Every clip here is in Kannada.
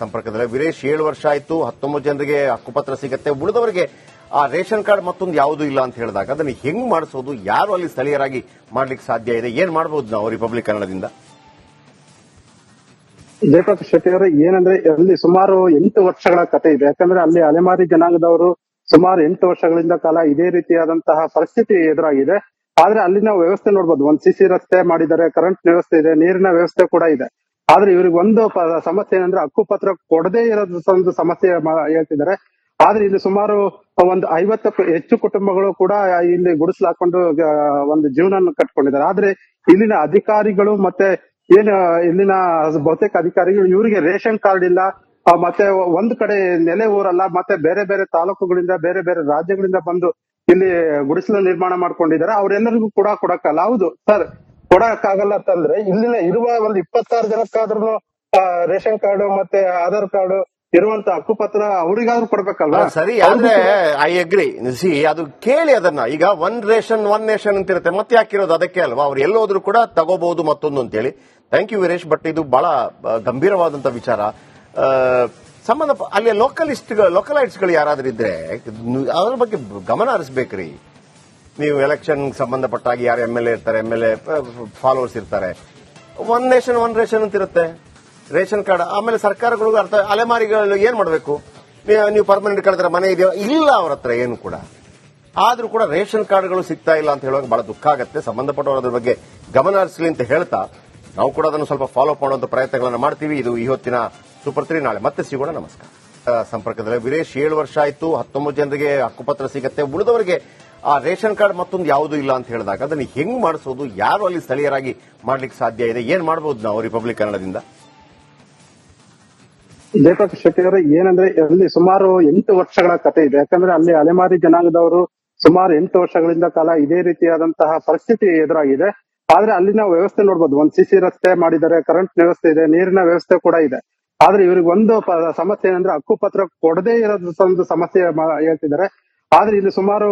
ಸಂಪರ್ಕದಲ್ಲಿ. ವೀರೇಶ್, ಏಳು ವರ್ಷ ಆಯ್ತು, ಹತ್ತೊಂಬತ್ತು ಜನರಿಗೆ ಹಕ್ಕುಪತ್ರ ಸಿಗುತ್ತೆ. ಉಳಿದವರಿಗೆ ಆ ರೇಷನ್ ಕಾರ್ಡ್ ಮತ್ತೊಂದು ಯಾವುದೂ ಇಲ್ಲ ಅಂತ ಹೇಳಿದಾಗ ಅದನ್ನ ಹೆಂಗ್ ಮಾಡಿಸೋದು, ಯಾರು ಅಲ್ಲಿ ಸ್ಥಳೀಯರಾಗಿ ಮಾಡ್ಲಿಕ್ಕೆ ಸಾಧ್ಯ ಇದೆ, ಏನ್ ಮಾಡಬಹುದು ನಾವು ರಿಪಬ್ಲಿಕ್ ಕನ್ನಡದಿಂದ ಜಯಪ್ರಕಾಶ್ ಶೆಟ್ಟಿ ಅವರು, ಏನಂದ್ರೆ ಅಲ್ಲಿ ಸುಮಾರು ಎಂಟು ವರ್ಷಗಳ ಕತೆ ಇದೆ. ಯಾಕಂದ್ರೆ ಅಲ್ಲಿ ಅಲೆಮಾರಿ ಜನಾಂಗದವರು ಸುಮಾರು ಎಂಟು ವರ್ಷಗಳಿಂದ ಕಾಲ ಇದೇ ರೀತಿಯಾದಂತಹ ಪರಿಸ್ಥಿತಿ ಎದುರಾಗಿದೆ. ಆದ್ರೆ ಅಲ್ಲಿನ ವ್ಯವಸ್ಥೆ ನೋಡ್ಬೋದು. ಒಂದ್ ಸಿಸಿ ರಸ್ತೆ ಮಾಡಿದ್ದಾರೆ ಕರೆಂಟ್ ವ್ಯವಸ್ಥೆ ಇದೆ, ನೀರಿನ ವ್ಯವಸ್ಥೆ ಕೂಡ ಇದೆ. ಆದ್ರೆ ಇವ್ರಿಗೆ ಒಂದು ಸಮಸ್ಯೆ ಏನಂದ್ರೆ ಹಕ್ಕುಪತ್ರ ಕೊಡದೇ ಇರೋದು ಒಂದು ಸಮಸ್ಯೆ ಹೇಳ್ತಿದ್ದಾರೆ. ಆದ್ರೆ ಇಲ್ಲಿ ಸುಮಾರು ಒಂದು ಐವತ್ತಕ್ಕೂ ಹೆಚ್ಚು ಕುಟುಂಬಗಳು ಕೂಡ ಇಲ್ಲಿ ಗುಡಿಸ್ಲಾಕೊಂಡು ಆ, ಒಂದು ಜೀವನ ಕಟ್ಕೊಂಡಿದ್ದಾರೆ. ಆದ್ರೆ ಇಲ್ಲಿನ ಅಧಿಕಾರಿಗಳು ಮತ್ತೆ ಏನು ಇಲ್ಲಿನ ಬಹುತೇಕ ಅಧಿಕಾರಿಗಳು ಇವರಿಗೆ ರೇಷನ್ ಕಾರ್ಡ್ ಇಲ್ಲ ಮತ್ತೆ ಒಂದ್ ಕಡೆ ನೆಲೆ ಊರಲ್ಲ ಮತ್ತೆ ಬೇರೆ ಬೇರೆ ತಾಲೂಕುಗಳಿಂದ ಬೇರೆ ಬೇರೆ ರಾಜ್ಯಗಳಿಂದ ಬಂದು ಇಲ್ಲಿ ಗುಡಿಸಲು ನಿರ್ಮಾಣ ಮಾಡ್ಕೊಂಡಿದ್ದಾರೆ. ಅವರೆಲ್ಲರಿಗೂ ಕೂಡ ಕೊಡಕ್ಕಲ್ಲ. ಹೌದು ಸರ್. ಕೊಡಕ್ಕಾಗಲ್ಲ ಅಂತಂದ್ರೆ ಇಲ್ಲಿನ ಇರುವ ಒಂದು ಇಪ್ಪತ್ತಾರು ಜನಕ್ಕಾದ್ರೂ ರೇಷನ್ ಕಾರ್ಡ್ ಮತ್ತೆ ಆಧಾರ್ ಕಾರ್ಡ್ ಇರುವಂತ ಹಕ್ಕುಪತ್ರ ಅವರಿಗಾದ್ರೂ ಕೊಡ್ಬೇಕಲ್ಲ ಸರಿ ಅಂದ್ರೆ ಐ ಅಗ್ರಿ ಸಿ ಅದು ಕೇಳಿ ಅದನ್ನ. ಈಗ ಒನ್ ರೇಷನ್ ಒನ್ ನೇಷನ್ ಅಂತ ಇರುತ್ತೆ ಮತ್ತೆ ಯಾಕಿರೋದು ಅದಕ್ಕೆ ಅಲ್ವಾ? ಅವ್ರು ಎಲ್ಲೋದ್ರು ಕೂಡ ತಗೋಬಹುದು ಮತ್ತೊಂದು ಅಂತೇಳಿ. ಥ್ಯಾಂಕ್ ಯು ವೀರೇಶ್ ಬಟ್ ಇದು ಬಹಳ ಗಂಭೀರವಾದಂತ ವಿಚಾರ. ಸಂಬಂಧ ಅಲ್ಲಿ ಲೋಕಲಿಸ್ಟ್ ಲೋಕಲೈಟ್ಸ್ಗಳು ಯಾರಾದ್ರೂ ಇದ್ರೆ ಅದ್ರ ಬಗ್ಗೆ ಗಮನ ಹರಿಸ್ಬೇಕ್ರಿ. ನೀವು ಎಲೆಕ್ಷನ್ ಸಂಬಂಧಪಟ್ಟಾಗಿ ಯಾರು ಎಂ ಎಲ್ ಎ ಇರ್ತಾರೆ ಎಂ ಎಲ್ ಎ ಫಾಲೋವರ್ಸ್ ಇರ್ತಾರೆ. ಒನ್ ನೇಷನ್ ಒನ್ ರೇಷನ್ ಅಂತ ಇರುತ್ತೆ. ರೇಷನ್ ಕಾರ್ಡ್ ಆಮೇಲೆ ಸರ್ಕಾರಗಳು ಅರ್ಥ ಅಲೆಮಾರಿಗಳು ಏನ್ ಮಾಡಬೇಕು? ನೀವು ಪರ್ಮನೆಂಟ್ ಕಳೆದ್ರೆ ಮನೆ ಇದೆಯೋ? ಇಲ್ಲ ಅವ್ರ ಹತ್ರ ಏನು ಕೂಡ. ಆದ್ರೂ ಕೂಡ ರೇಷನ್ ಕಾರ್ಡ್ಗಳು ಸಿಗ್ತಾ ಇಲ್ಲ ಅಂತ ಹೇಳುವಾಗ ಬಹಳ ದುಃಖ ಆಗುತ್ತೆ. ಸಂಬಂಧಪಟ್ಟವರು ಅದ್ರ ಬಗ್ಗೆ ಗಮನ ಹರಿಸಲಿ ಅಂತ ಹೇಳ್ತಾ, ನಾವು ಕೂಡ ಅದನ್ನು ಸ್ವಲ್ಪ ಫಾಲೋ ಮಾಡುವಂತ ಪ್ರಯತ್ನಗಳನ್ನು ಮಾಡ್ತೀವಿ. ಇದು ಈ ಹೊತ್ತಿನ ಸೂಪರ್ ತ್ರೀ ನಾಳೆ. ಮತ್ತೆ ಸಿಗೋಣ, ನಮಸ್ಕಾರ. ಸಂಪರ್ಕದಲ್ಲಿ ವೀರೇಶ್ ಏಳು ವರ್ಷ ಆಯ್ತು. ಹತ್ತೊಂಬತ್ತು ಜನರಿಗೆ ಹಕ್ಕುಪತ್ರ ಸಿಗುತ್ತೆ. ಉಳಿದವರಿಗೆ ಆ ರೇಷನ್ ಕಾರ್ಡ್ ಮತ್ತೊಂದು ಯಾವುದು ಇಲ್ಲ ಅಂತ ಹೇಳಿದಾಗ ಅದನ್ನ ಹೆಂಗ್ ಮಾಡಿಸೋದು, ಯಾರು ಅಲ್ಲಿ ಸ್ಥಳೀಯರಾಗಿ ಮಾಡ್ಲಿಕ್ಕೆ ಸಾಧ್ಯ ಇದೆ, ಏನ್ ಮಾಡಬಹುದು ನಾವು ರಿಪಬ್ಲಿಕ್ ಕನ್ನಡದಿಂದ ದೀಪಕ್ ಶೆಟ್ಟಿ ಅವರು, ಏನಂದ್ರೆ ಅಲ್ಲಿ ಸುಮಾರು ಎಂಟು ವರ್ಷಗಳ ಕತೆ ಇದೆ. ಯಾಕಂದ್ರೆ ಅಲ್ಲಿ ಅಲೆಮಾರಿ ಜನಾಂಗದವರು ಸುಮಾರು ಎಂಟು ವರ್ಷಗಳಿಂದ ಕಾಲ ಇದೇ ರೀತಿಯಾದಂತಹ ಪರಿಸ್ಥಿತಿ ಎದುರಾಗಿದೆ. ಆದ್ರೆ ಅಲ್ಲಿನ ವ್ಯವಸ್ಥೆ ನೋಡ್ಬೋದು. ಒಂದ್ ಸಿಸಿ ರಸ್ತೆ ಮಾಡಿದ್ದಾರೆ ಕರೆಂಟ್ ವ್ಯವಸ್ಥೆ ಇದೆ, ನೀರಿನ ವ್ಯವಸ್ಥೆ ಕೂಡ ಇದೆ. ಆದ್ರೆ ಇವ್ರಿಗೆ ಒಂದು ಸಮಸ್ಯೆ ಏನಂದ್ರೆ ಹಕ್ಕುಪತ್ರ ಕೊಡದೇ ಇರೋದು ಸ- ಒಂದು ಸಮಸ್ಯೆ ಹೇಳ್ತಿದ್ದಾರೆ. ಆದ್ರೆ ಇಲ್ಲಿ ಸುಮಾರು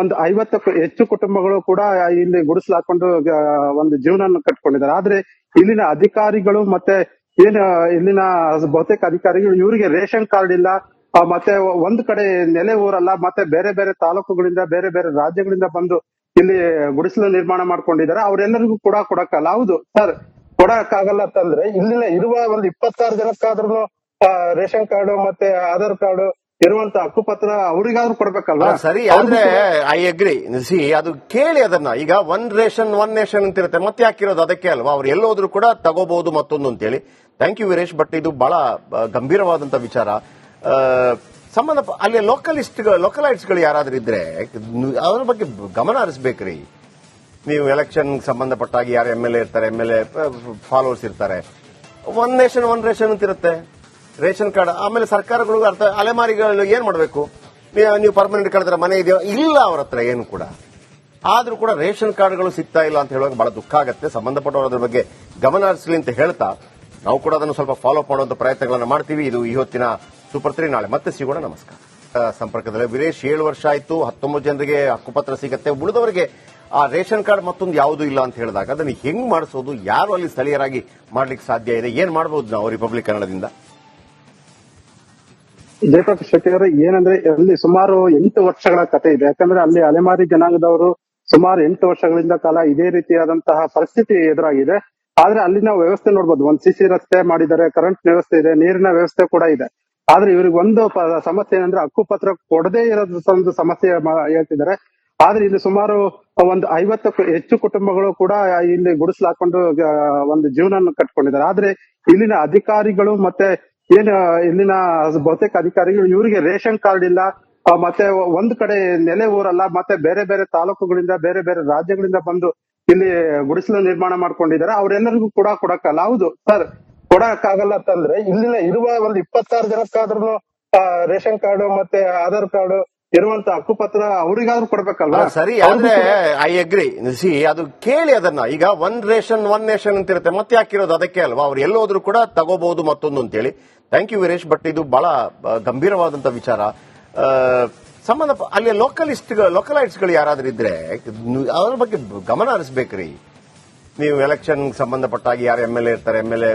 ಒಂದು ಐವತ್ತಕ್ಕೂ ಹೆಚ್ಚು ಕುಟುಂಬಗಳು ಕೂಡ ಇಲ್ಲಿ ಗುಡಿಸಲು ಹಾಕೊಂಡು ಒಂದು ಜೀವನ ಕಟ್ಕೊಂಡಿದ್ದಾರೆ. ಆದ್ರೆ ಇಲ್ಲಿನ ಅಧಿಕಾರಿಗಳು ಮತ್ತೆ ಏನ್, ಇಲ್ಲಿನ ಬಹುತೇಕ ಅಧಿಕಾರಿಗಳು ಇವರಿಗೆ ರೇಷನ್ ಕಾರ್ಡ್ ಇಲ್ಲ ಮತ್ತೆ ಒಂದ್ ಕಡೆ ನೆಲೆ ಊರಲ್ಲ, ಮತ್ತೆ ಬೇರೆ ಬೇರೆ ತಾಲೂಕುಗಳಿಂದ, ಬೇರೆ ಬೇರೆ ರಾಜ್ಯಗಳಿಂದ ಬಂದು ಇಲ್ಲಿ ಗುಡಿಸಲು ನಿರ್ಮಾಣ ಮಾಡ್ಕೊಂಡಿದ್ದಾರೆ. ಅವರೆಲ್ಲರಿಗೂ ಕೂಡ ಕೊಡಕ್ಕಲ್ಲ ಹೌದು ಸರ್, ಕೊಡಕ್ಕಾಗಲ್ಲ ಅಂತಂದ್ರೆ ಇಲ್ಲಿನ ಇರುವ ಒಂದು ಇಪ್ಪತ್ತಾರು ಜನಕ್ಕಾದ್ರೂ ರೇಷನ್ ಕಾರ್ಡ್ ಮತ್ತೆ ಆಧಾರ್ ಕಾರ್ಡ್ ಇರುವಂತ ಹಕ್ಕುಪತ್ರ ಅವರಿಗಾದ್ರೂ ಕೊಡ್ಬೇಕಲ್ವಾ? ಸರಿ ಆದ್ರೆ ಐ ಅಗ್ರಿ ಸಿ ಅದು ಕೇಳಿ ಅದನ್ನ. ಈಗ ಒನ್ ರೇಷನ್ ಒನ್ ನೇಷನ್ ಅಂತ ಇರುತ್ತೆ ಮತ್ತೆ ಯಾಕಿರೋದು? ಅದಕ್ಕೆ ಅಲ್ವಾ? ಅವ್ರು ಎಲ್ಲೋದ್ರು ಕೂಡ ತಗೋಬಹುದು ಮತ್ತೊಂದು ಅಂತ ಹೇಳಿ ಥ್ಯಾಂಕ್ ಯು ವೀರೇಶ್ ಬಟ್ ಇದು ಬಹಳ ಗಂಭೀರವಾದಂತ ವಿಚಾರ. ಸಂಬಂಧ ಅಲ್ಲಿ ಲೋಕಲಿಸ್ಟ್ ಲೋಕಲೈಟ್ಸ್ಗಳು ಯಾರಾದ್ರೂ ಇದ್ರೆ ಅದ್ರ ಬಗ್ಗೆ ಗಮನ ಹರಿಸ್ಬೇಕ್ರಿ. ನೀವು ಎಲೆಕ್ಷನ್ ಸಂಬಂಧಪಟ್ಟಾಗಿ ಯಾರು ಎಂ ಎಲ್ ಎ ಇರ್ತಾರೆ ಎಂ ಎಲ್ ಎ ಫಾಲೋವರ್ಸ್ ಇರ್ತಾರೆ. ಒನ್ ನೇಷನ್ ಒನ್ ರೇಷನ್ ಅಂತ ಇರುತ್ತೆ ರೇಷನ್ ಕಾರ್ಡ್, ಆಮೇಲೆ ಸರ್ಕಾರಗಳು ಅರ್ಥ ಅಲೆಮಾರಿಗಳು ಏನ್ ಮಾಡಬೇಕು? ನೀವು ಪರ್ಮನೆಂಟ್ ಕಳೆದ್ರೆ ಮನೆ ಇದೆಯೋ? ಇಲ್ಲ ಅವ್ರ ಹತ್ರ ಏನು ಕೂಡ. ಆದ್ರೂ ಕೂಡ ರೇಷನ್ ಕಾರ್ಡ್ಗಳು ಸಿಗ್ತಾ ಇಲ್ಲ ಅಂತ ಹೇಳುವಾಗ ಬಹಳ ದುಃಖ ಆಗುತ್ತೆ. ಸಂಬಂಧಪಟ್ಟವರು ಅದ್ರ ಬಗ್ಗೆ ಗಮನ ಹರಿಸಲಿ ಅಂತ ಹೇಳ್ತಾ, ನಾವು ಕೂಡ ಅದನ್ನು ಸ್ವಲ್ಪ ಫಾಲೋ ಮಾಡುವಂತ ಪ್ರಯತ್ನಗಳನ್ನು ಮಾಡ್ತೀವಿ. ಇದು ಈ ಹೊತ್ತಿನ ಸೂಪರ್ ತ್ರೀ ನಾಳೆ. ಮತ್ತೆ ಸಿಗೋಣ, ನಮಸ್ಕಾರ. ಸಂಪರ್ಕದಲ್ಲಿ ವಿರೇಶ್, ಏಳು ವರ್ಷ ಆಯ್ತು. ಹತ್ತೊಂಬತ್ತು ಜನರಿಗೆ ಹಕ್ಕುಪತ್ರ ಸಿಗುತ್ತೆ. ಉಳಿದವರಿಗೆ ಆ ರೇಷನ್ ಕಾರ್ಡ್ ಮತ್ತೊಂದು ಯಾವುದೂ ಇಲ್ಲ ಅಂತ ಹೇಳಿದಾಗ ಅದನ್ನು ಹೆಂಗ್ ಮಾಡಿಸೋದು? ಯಾರು ಅಲ್ಲಿ ಸ್ಥಳೀಯರಾಗಿ ಮಾಡ್ಲಿಕ್ಕೆ ಸಾಧ್ಯ ಇದೆ? ಏನ್ ಮಾಡಬಹುದು ನಾವು ರಿಪಬ್ಲಿಕ್ ಕನ್ನಡದಿಂದ ಜಯಪ್ರಕಾಶ್ ಶೆಟ್ಟಿ ಅವರು, ಏನಂದ್ರೆ ಅಲ್ಲಿ ಸುಮಾರು ಎಂಟು ವರ್ಷಗಳ ಕತೆ ಇದೆ. ಯಾಕಂದ್ರೆ ಅಲ್ಲಿ ಅಲೆಮಾರಿ ಜನಾಂಗದವರು ಸುಮಾರು ಎಂಟು ವರ್ಷಗಳಿಂದ ಕಾಲ ಇದೇ ರೀತಿಯಾದಂತಹ ಪರಿಸ್ಥಿತಿ ಎದುರಾಗಿದೆ. ಆದ್ರೆ ಅಲ್ಲಿನ ವ್ಯವಸ್ಥೆ ನೋಡ್ಬೋದು. ಒಂದ್ ಸಿಸಿ ರಸ್ತೆ ಮಾಡಿದ್ದಾರೆ ಕರೆಂಟ್ ವ್ಯವಸ್ಥೆ ಇದೆ, ನೀರಿನ ವ್ಯವಸ್ಥೆ ಕೂಡ ಇದೆ. ಆದ್ರೆ ಇವ್ರಿಗೆ ಒಂದು ಸಮಸ್ಯೆ ಏನಂದ್ರೆ ಹಕ್ಕುಪತ್ರ ಕೊಡದೇ ಇರೋದು ಒಂದು ಸಮಸ್ಯೆ ಹೇಳ್ತಿದ್ದಾರೆ. ಆದ್ರೆ ಇಲ್ಲಿ ಸುಮಾರು ಒಂದು ಐವತ್ತಕ್ಕೂ ಹೆಚ್ಚು ಕುಟುಂಬಗಳು ಕೂಡ ಇಲ್ಲಿ ಗುಡಿಸ್ಲಾಕೊಂಡು ಒಂದು ಜೀವನ ಕಟ್ಕೊಂಡಿದ್ದಾರೆ. ಆದ್ರೆ ಇಲ್ಲಿನ ಅಧಿಕಾರಿಗಳು ಮತ್ತೆ ಏನು ಇಲ್ಲಿನ ಬಹುತೇಕ ಅಧಿಕಾರಿಗಳು ಇವರಿಗೆ ರೇಷನ್ ಕಾರ್ಡ್ ಇಲ್ಲ ಮತ್ತೆ ಒಂದ್ ಕಡೆ ನೆಲೆ ಊರಲ್ಲ, ಮತ್ತೆ ಬೇರೆ ಬೇರೆ ತಾಲೂಕುಗಳಿಂದ, ಬೇರೆ ಬೇರೆ ರಾಜ್ಯಗಳಿಂದ ಬಂದು ಇಲ್ಲಿ ಗುಡಿಸಲು ನಿರ್ಮಾಣ ಮಾಡ್ಕೊಂಡಿದ್ದಾರೆ. ಅವರೆಲ್ಲರಿಗೂ ಕೂಡ ಕೊಡಕ್ಕಲ್ಲ ಹೌದು, ಸರ್, ಕೊಡಕ್ಕಾಗಲ್ಲ ಅಂತಂದ್ರೆ ಇಲ್ಲಿನ ಇರುವ ಒಂದು ಇಪ್ಪತ್ತಾರು ಜನಕ್ಕಾದ್ರೂ ರೇಷನ್ ಕಾರ್ಡ್ ಮತ್ತೆ ಆಧಾರ್ ಕಾರ್ಡ್ ಇರುವಂತ ಹಕ್ಕುಪತ್ರ ಅವರಿಗಾದ್ರೂ ಕೊಡ್ಬೇಕಲ್ವಾ? ಸರಿ ಅಂದ್ರೆ ಐ ಅಗ್ರಿ ಸಿ ಅದು ಕೇಳಿ ಅದನ್ನ. ಈಗ ಒನ್ ರೇಷನ್ ಒನ್ ನೇಷನ್ ಅಂತ ಇರುತ್ತೆ ಮತ್ತೆ ಯಾಕಿರೋದು ಅದಕ್ಕೆ ಅಲ್ವಾ? ಅವ್ರು ಎಲ್ಲೋದ್ರು ಕೂಡ ತಗೋಬಹುದು ಮತ್ತೊಂದು ಅಂತೇಳಿ. ಥ್ಯಾಂಕ್ ಯು ವೀರೇಶ್ ಬಟ್ ಇದು ಬಹಳ ಗಂಭೀರವಾದಂತ ವಿಚಾರ. ಸಂಬಂಧ ಅಲ್ಲಿ ಲೋಕಲಿಸ್ಟ್ ಲೋಕಲೈಟ್ಸ್ಗಳು ಯಾರಾದ್ರೂ ಇದ್ರೆ ಅದ್ರ ಬಗ್ಗೆ ಗಮನ ಹರಿಸ್ಬೇಕ್ರಿ. ನೀವು ಎಲೆಕ್ಷನ್ ಸಂಬಂಧಪಟ್ಟಾಗಿ ಯಾರು ಎಂ ಎಲ್ ಎ ಇರ್ತಾರೆ ಎಂ ಎಲ್ ಎ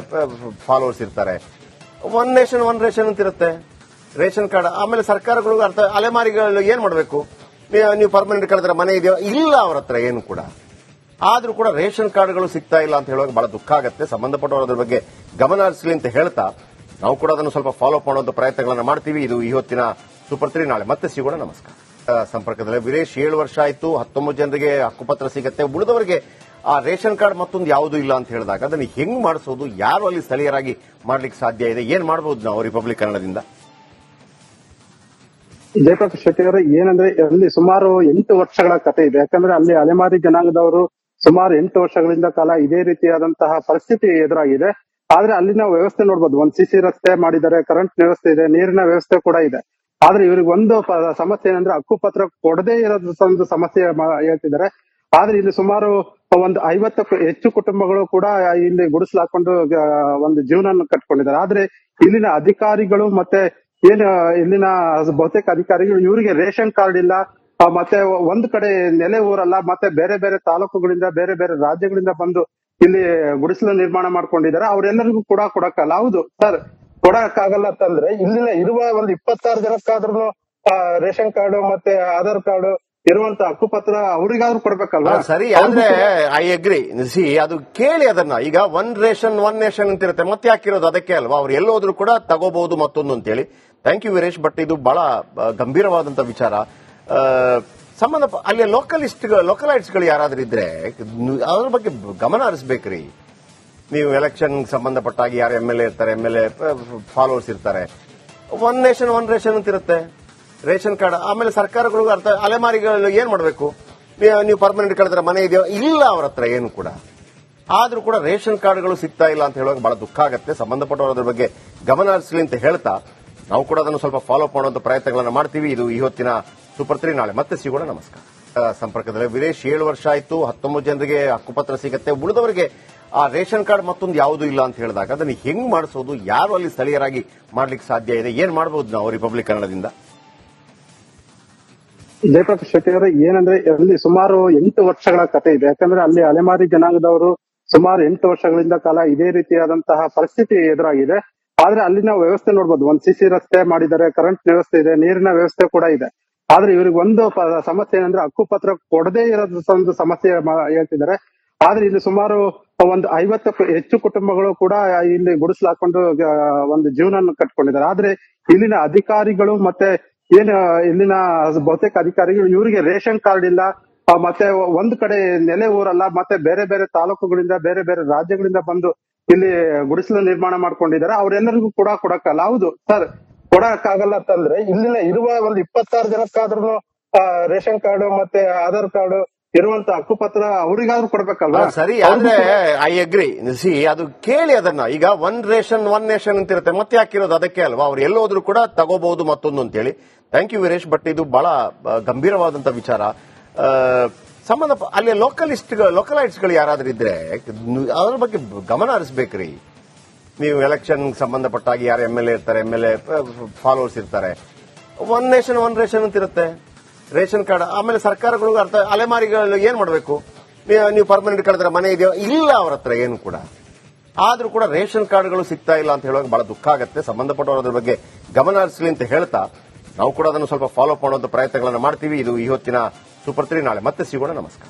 ಫಾಲೋವರ್ಸ್ ಇರ್ತಾರೆ. ಒನ್ ನೇಷನ್ ಒನ್ ರೇಷನ್ ಅಂತ ಇರುತ್ತೆ ರೇಷನ್ ಕಾರ್ಡ್, ಆಮೇಲೆ ಸರ್ಕಾರಗಳು ಅರ್ಥ ಅಲೆಮಾರಿಗಳು ಏನ್ ಮಾಡಬೇಕು? ನೀವು ಪರ್ಮನೆಂಟ್ ಕಳೆದ್ರೆ ಮನೆ ಇದೆಯೋ? ಇಲ್ಲ ಅವ್ರ ಹತ್ರ ಏನು ಕೂಡ. ಆದ್ರೂ ಕೂಡ ರೇಷನ್ ಕಾರ್ಡ್ಗಳು ಸಿಗ್ತಾ ಇಲ್ಲ ಅಂತ ಹೇಳುವಾಗ ಬಹಳ ದುಃಖ ಆಗುತ್ತೆ. ಸಂಬಂಧಪಟ್ಟವರು ಅದ್ರ ಬಗ್ಗೆ ಗಮನ ಹರಿಸಲಿ ಅಂತ ಹೇಳ್ತಾ, ನಾವು ಕೂಡ ಅದನ್ನು ಸ್ವಲ್ಪ ಫಾಲೋ ಅಪ್ ಮಾಡುವಂತ ಪ್ರಯತ್ನಗಳನ್ನು ಮಾಡ್ತೀವಿ. ಇದು ಈ ಹೊತ್ತಿನ ಸೂಪರ್ ತ್ರೀ ನಾಳೆ. ಮತ್ತೆ ಸಿಗೋಣ, ನಮಸ್ಕಾರ. ಸಂಪರ್ಕದಲ್ಲಿ ವೀರೇಶ್ ಏಳು ವರ್ಷ ಆಯಿತು. ಹತ್ತೊಂಬತ್ತು ಜನರಿಗೆ ಹಕ್ಕುಪತ್ರ ಸಿಗುತ್ತೆ. ಉಳಿದವರಿಗೆ ಆ ರೇಷನ್ ಕಾರ್ಡ್ ಮತ್ತೊಂದು ಯಾವುದೂ ಇಲ್ಲ ಅಂತ ಹೇಳಿದಾಗ ಅದನ್ನು ಹೆಂಗ್ ಮಾಡಿಸೋದು? ಯಾರು ಅಲ್ಲಿ ಸ್ಥಳೀಯರಾಗಿ ಮಾಡ್ಲಿಕ್ಕೆ ಸಾಧ್ಯ ಇದೆ? ಏನ್ ಮಾಡಬಹುದು ನಾವು ರಿಪಬ್ಲಿಕ್ ಕನ್ನಡದಿಂದ ಜಯಪ್ರಕಾಶ್ ಶೆಟ್ಟಿ ಅವರೇ, ಏನಂದ್ರೆ ಅಲ್ಲಿ ಸುಮಾರು ಎಂಟು ವರ್ಷಗಳ ಕತೆ ಇದೆ. ಯಾಕಂದ್ರೆ ಅಲ್ಲಿ ಅಲೆಮಾರಿ ಜನಾಂಗದವರು ಸುಮಾರು ಎಂಟು ವರ್ಷಗಳಿಂದ ಕಾಲ ಇದೇ ರೀತಿಯಾದಂತಹ ಪರಿಸ್ಥಿತಿ ಎದುರಾಗಿದೆ. ಆದ್ರೆ ಅಲ್ಲಿನ ವ್ಯವಸ್ಥೆ ನೋಡ್ಬೋದು. ಒಂದ್ ಸಿಸಿ ರಸ್ತೆ ಮಾಡಿದ್ದಾರೆ ಕರೆಂಟ್ ವ್ಯವಸ್ಥೆ ಇದೆ, ನೀರಿನ ವ್ಯವಸ್ಥೆ ಕೂಡ ಇದೆ. ಆದ್ರೆ ಇವ್ರಿಗೆ ಒಂದು ಸಮಸ್ಯೆ ಏನಂದ್ರೆ ಹಕ್ಕುಪತ್ರ ಕೊಡದೇ ಇರೋದು ಒಂದು ಸಮಸ್ಯೆ ಹೇಳ್ತಿದ್ದಾರೆ. ಆದ್ರೆ ಇಲ್ಲಿ ಸುಮಾರು ಒಂದು ಐವತ್ತಕ್ಕೂ ಹೆಚ್ಚು ಕುಟುಂಬಗಳು ಕೂಡ ಇಲ್ಲಿ ಗುಡಿಸ್ಲಾಕೊಂಡು ಒಂದು ಜೀವನ ಕಟ್ಕೊಂಡಿದ್ದಾರೆ. ಆದ್ರೆ ಇಲ್ಲಿನ ಅಧಿಕಾರಿಗಳು ಮತ್ತೆ ಏನು ಇಲ್ಲಿನ ಬಹುತೇಕ ಅಧಿಕಾರಿಗಳು ಇವರಿಗೆ ರೇಷನ್ ಕಾರ್ಡ್ ಇಲ್ಲ ಮತ್ತೆ ಒಂದ್ ಕಡೆ ನೆಲೆ ಊರಲ್ಲ, ಮತ್ತೆ ಬೇರೆ ಬೇರೆ ತಾಲೂಕುಗಳಿಂದ, ಬೇರೆ ಬೇರೆ ರಾಜ್ಯಗಳಿಂದ ಬಂದು ಇಲ್ಲಿ ಗುಡಿಸಲು ನಿರ್ಮಾಣ ಮಾಡ್ಕೊಂಡಿದ್ದಾರೆ. ಅವ್ರೆಲ್ಲರಿಗೂ ಕೂಡ ಕೊಡಕ್ಕಲ್ಲ ಹೌದು, ಸರ್, ಕೊಡಕ್ಕಾಗಲ್ಲ ಅಂತಂದ್ರೆ ಇಲ್ಲಿನ ಇರುವ ಒಂದು ಇಪ್ಪತ್ತಾರು ಜನಕ್ಕಾದ್ರೂ ರೇಷನ್ ಕಾರ್ಡ್ ಮತ್ತೆ ಆಧಾರ್ ಕಾರ್ಡ್ ಇರುವಂತ ಹಕ್ಕುಪತ್ರ ಅವ್ರಿಗಾದ್ರೂ ಕೊಡ್ಬೇಕಲ್ವಾ? ಹಾ, ಸರಿ ಅಂದ್ರೆ ಐ ಅಗ್ರಿ ಸಿ ಅದು ಕೇಳಿ ಅದನ್ನ. ಈಗ ಒನ್ ರೇಷನ್ ಒನ್ ನೇಷನ್ ಅಂತ ಇರುತ್ತೆ ಮತ್ತೆ ಯಾಕಿರೋದು ಅದಕ್ಕೆ ಅಲ್ವಾ? ಅವ್ರು ಎಲ್ಲೋದ್ರು ಕೂಡ ತಗೋಬಹುದು ಮತ್ತೊಂದು ಅಂತೇಳಿ. ಥ್ಯಾಂಕ್ ಯು ವೀರೇಶ್ ಬಟ್ ಇದು ಬಹಳ ಗಂಭೀರವಾದಂತ ವಿಚಾರ. ಸಂಬಂಧ ಅಲ್ಲಿ ಲೋಕಲಿಸ್ಟ್ ಲೋಕಲೈಟ್ಸ್ಗಳು ಯಾರಾದ್ರೂ ಇದ್ರೆ ಅದ್ರ ಬಗ್ಗೆ ಗಮನ ಹರಿಸ್ಬೇಕ್ರಿ. ನೀವು ಎಲೆಕ್ಷನ್ ಸಂಬಂಧಪಟ್ಟಾಗಿ ಯಾರು ಎಂ ಎಲ್ ಎ ಇರ್ತಾರೆ ಎಂ ಎಲ್ ಎ ಫಾಲೋವರ್ಸ್ ಇರ್ತಾರೆ. ಒನ್ ನೇಷನ್ ಒನ್ ರೇಷನ್ ಅಂತ ಇರುತ್ತೆ ರೇಷನ್ ಕಾರ್ಡ್, ಆಮೇಲೆ ಸರ್ಕಾರಗಳು ಅರ್ಥ ಅಲೆಮಾರಿಗಳು ಏನ್ ಮಾಡಬೇಕು? ನೀವು ಪರ್ಮನೆಂಟ್ ಕಳೆದ್ರೆ ಮನೆ ಇದೆಯೋ? ಇಲ್ಲ ಅವ್ರ ಹತ್ರ ಏನು ಕೂಡ. ಆದ್ರೂ ಕೂಡ ರೇಷನ್ ಕಾರ್ಡ್ಗಳು ಸಿಗ್ತಾ ಇಲ್ಲ ಅಂತ ಹೇಳುವಾಗ ಬಹಳ ದುಃಖ ಆಗುತ್ತೆ. ಸಂಬಂಧಪಟ್ಟವರು ಅದ್ರ ಬಗ್ಗೆ ಗಮನ ಹರಿಸಲಿ ಅಂತ ಹೇಳ್ತಾ, ನಾವು ಕೂಡ ಅದನ್ನು ಸ್ವಲ್ಪ ಫಾಲೋ ಅಪ್ ಮಾಡುವಂತ ಪ್ರಯತ್ನಗಳನ್ನು ಮಾಡ್ತೀವಿ. ಇದು ಈ ಹೊತ್ತಿನ ಸೂಪರ್ ತ್ರೀ ನಾಳೆ. ಮತ್ತೆ ಸಿಗೋಣ, ನಮಸ್ಕಾರ. ಸಂಪರ್ಕದಲ್ಲಿ ವೀರೇಶ್ ಏಳು ವರ್ಷ ಆಯ್ತು. ಹತ್ತೊಂಬತ್ತು ಜನರಿಗೆ ಹಕ್ಕುಪತ್ರ ಸಿಗುತ್ತೆ. ಉಳಿದವರಿಗೆ ಆ ರೇಷನ್ ಕಾರ್ಡ್ ಮತ್ತೊಂದು ಯಾವುದೂ ಇಲ್ಲ ಅಂತ ಹೇಳಿದಾಗ ಅದನ್ನು ಹೆಂಗ್ ಮಾಡಿಸೋದು? ಯಾರು ಅಲ್ಲಿ ಸ್ಥಳೀಯರಾಗಿ ಮಾಡ್ಲಿಕ್ಕೆ ಸಾಧ್ಯ ಇದೆ? ಏನ್ ಮಾಡಬಹುದು ನಾವು ರಿಪಬ್ಲಿಕ್ ಕನ್ನಡದಿಂದ ಜಯಪ್ರಕಾಶ್ ಶೆಟ್ಟಿ ಅವರೇ, ಏನಂದ್ರೆ ಅಲ್ಲಿ ಸುಮಾರು ಎಂಟು ವರ್ಷಗಳ ಕತೆ ಇದೆ. ಯಾಕಂದ್ರೆ ಅಲ್ಲಿ ಅಲೆಮಾರಿ ಜನಾಂಗದವರು ಸುಮಾರು ಎಂಟು ವರ್ಷಗಳಿಂದ ಕಾಲ ಇದೇ ರೀತಿಯಾದಂತಹ ಪರಿಸ್ಥಿತಿ ಎದುರಾಗಿದೆ. ಆದ್ರೆ ಅಲ್ಲಿನ ವ್ಯವಸ್ಥೆ ನೋಡ್ಬೋದು. ಒಂದ್ ಸಿಸಿ ರಸ್ತೆ ಮಾಡಿದ್ದಾರೆ ಕರೆಂಟ್ ವ್ಯವಸ್ಥೆ ಇದೆ, ನೀರಿನ ವ್ಯವಸ್ಥೆ ಕೂಡ ಇದೆ. ಆದ್ರೆ ಇವ್ರಿಗೆ ಒಂದು ಸಮಸ್ಯೆ ಏನಂದ್ರೆ ಹಕ್ಕುಪತ್ರ ಕೊಡದೇ ಇರೋದು ಒಂದು ಸಮಸ್ಯೆ ಹೇಳ್ತಿದ್ದಾರೆ. ಆದ್ರೆ ಇಲ್ಲಿ ಸುಮಾರು ಒಂದು ಐವತ್ತಕ್ಕೂ ಹೆಚ್ಚು ಕುಟುಂಬಗಳು ಕೂಡ ಇಲ್ಲಿ ಗುಡಿಸ್ಲಾಕೊಂಡು ಒಂದು ಜೀವನ ಕಟ್ಕೊಂಡಿದ್ದಾರೆ. ಆದ್ರೆ ಇಲ್ಲಿನ ಅಧಿಕಾರಿಗಳು ಮತ್ತೆ ಏನು ಇಲ್ಲಿನ ಬಹುತೇಕ ಅಧಿಕಾರಿಗಳು ಇವರಿಗೆ ರೇಷನ್ ಕಾರ್ಡ್ ಇಲ್ಲ ಮತ್ತೆ ಒಂದ್ ಕಡೆ ನೆಲೆ ಊರಲ್ಲ, ಮತ್ತೆ ಬೇರೆ ಬೇರೆ ತಾಲೂಕುಗಳಿಂದ, ಬೇರೆ ಬೇರೆ ರಾಜ್ಯಗಳಿಂದ ಬಂದು ಇಲ್ಲಿ ಗುಡಿಸಲು ನಿರ್ಮಾಣ ಮಾಡ್ಕೊಂಡಿದ್ದಾರೆ. ಅವ್ರೆಲ್ಲರಿಗೂ ಕೂಡ ಕೊಡಕ್ಕಲ್ಲ. ಹೌದು, ಸರ್, ಕೊಡಕ್ಕಾಗಲ್ಲ ಅಂತಂದ್ರೆ ಇಲ್ಲಿನ ಇರುವ ಒಂದು ಇಪ್ಪತ್ತಾರು ಜನಕ್ಕಾದ್ರೂ ರೇಷನ್ ಕಾರ್ಡ್ ಮತ್ತೆ ಆಧಾರ್ ಕಾರ್ಡ್ ಇರುವಂತ ಹಕ್ಕುಪತ್ರ ಅವರಿಗಾದ್ರೂ ಕೊಡ್ಬೇಕಲ್ವಾ? ಹಾ, ಸರಿ ಅಂದ್ರೆ ಐ ಅಗ್ರಿ ಸಿ ಅದು ಕೇಳಿ ಅದನ್ನ. ಈಗ ಒನ್ ರೇಷನ್ ಒನ್ ನೇಷನ್ ಅಂತ ಇರುತ್ತೆ ಮತ್ತೆ ಯಾಕಿರೋದು ಅದಕ್ಕೆ ಅಲ್ವಾ? ಅವ್ರು ಎಲ್ಲೋದ್ರು ಕೂಡ ತಗೋಬಹುದು ಮತ್ತೊಂದು ಅಂತೇಳಿ. ಥ್ಯಾಂಕ್ ಯು ವೀರೇಶ್ ಬಟ್ ಇದು ಬಹಳ ಗಂಭೀರವಾದಂತ ವಿಚಾರ. ಸಂಬಂಧ ಅಲ್ಲಿ ಲೋಕಲಿಸ್ಟ್ ಲೋಕಲೈಟ್ಸ್ಗಳು ಯಾರಾದ್ರೂ ಇದ್ರೆ ಅದ್ರ ಬಗ್ಗೆ ಗಮನ ಹರಿಸ್ಬೇಕ್ರಿ. ನೀವು ಎಲೆಕ್ಷನ್ ಸಂಬಂಧಪಟ್ಟಾಗಿ ಯಾರು ಎಂ ಎಲ್ ಎ ಇರ್ತಾರೆ ಎಂ ಎಲ್ ಎ ಫಾಲೋವರ್ಸ್ ಇರ್ತಾರೆ. ಒನ್ ನೇಷನ್ ಒನ್ ರೇಷನ್ ಅಂತ ಇರುತ್ತೆ ರೇಷನ್ ಕಾರ್ಡ್, ಆಮೇಲೆ ಸರ್ಕಾರಗಳು ಅರ್ಥ ಅಲೆಮಾರಿಗಳು ಏನ್ ಮಾಡಬೇಕು? ನೀವು ಪರ್ಮನೆಂಟ್ ಕಳೆದ್ರೆ ಮನೆ ಇದೆಯೋ? ಇಲ್ಲ, ಅವ್ರ ಹತ್ರ ಏನು ಕೂಡ. ಆದ್ರೂ ಕೂಡ ರೇಷನ್ ಕಾರ್ಡ್ಗಳು ಸಿಗ್ತಾ ಇಲ್ಲ ಅಂತ ಹೇಳುವಾಗ ಬಹಳ ದುಃಖ ಆಗುತ್ತೆ. ಸಂಬಂಧಪಟ್ಟವರು ಅದ್ರ ಬಗ್ಗೆ ಗಮನ ಹರಿಸಲಿ ಅಂತ ಹೇಳ್ತಾ, ನಾವು ಕೂಡ ಅದನ್ನು ಸ್ವಲ್ಪ ಫಾಲೋ ಮಾಡುವಂತ ಪ್ರಯತ್ನಗಳನ್ನು ಮಾಡ್ತೀವಿ. ಇದು ಈ ಹೊತ್ತಿನ ಸೂಪರ್ ತ್ರೀ ನಾಳೆ. ಮತ್ತೆ ಸಿಗೋಣ. ನಮಸ್ಕಾರ.